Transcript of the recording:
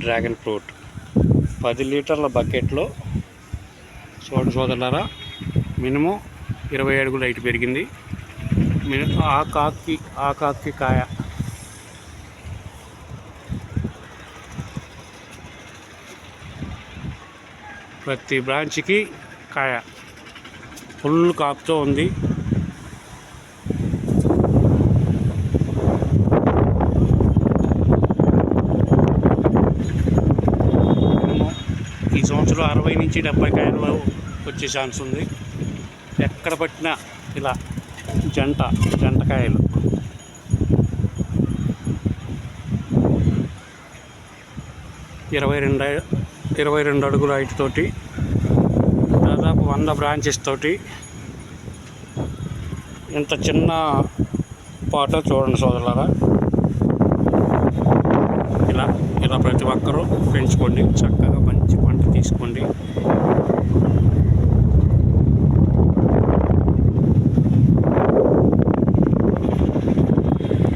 Dragon fruit. పది లీటర్ల బకెట్లో చూడండి సోదరులారా మినిమం ఇరవై అడుగులు హైట్ పెరిగింది. మిని ఆ కాకి ఆ కాకి కాయ. ప్రతి బ్రాంచ్కి కాయ. ఫుల్ కాపుతో ఉంది. ఈ సంవత్సరం అరవై నుంచి డెబ్బై కాయలు వచ్చే ఛాన్స్ ఉంది. ఎక్కడ పట్టినా ఇలా జంట జంటకాయలు ఇరవై రెండు ఇరవై రెండు అడుగుల హైట్ తోటి దాదాపు వంద బ్రాంచెస్ తోటి ఇంత చిన్న పాట చూడండి సోదరులారా. ఒక్కరూ పెంచుకోండి. చక్కగా మంచి పంట తీసుకోండి.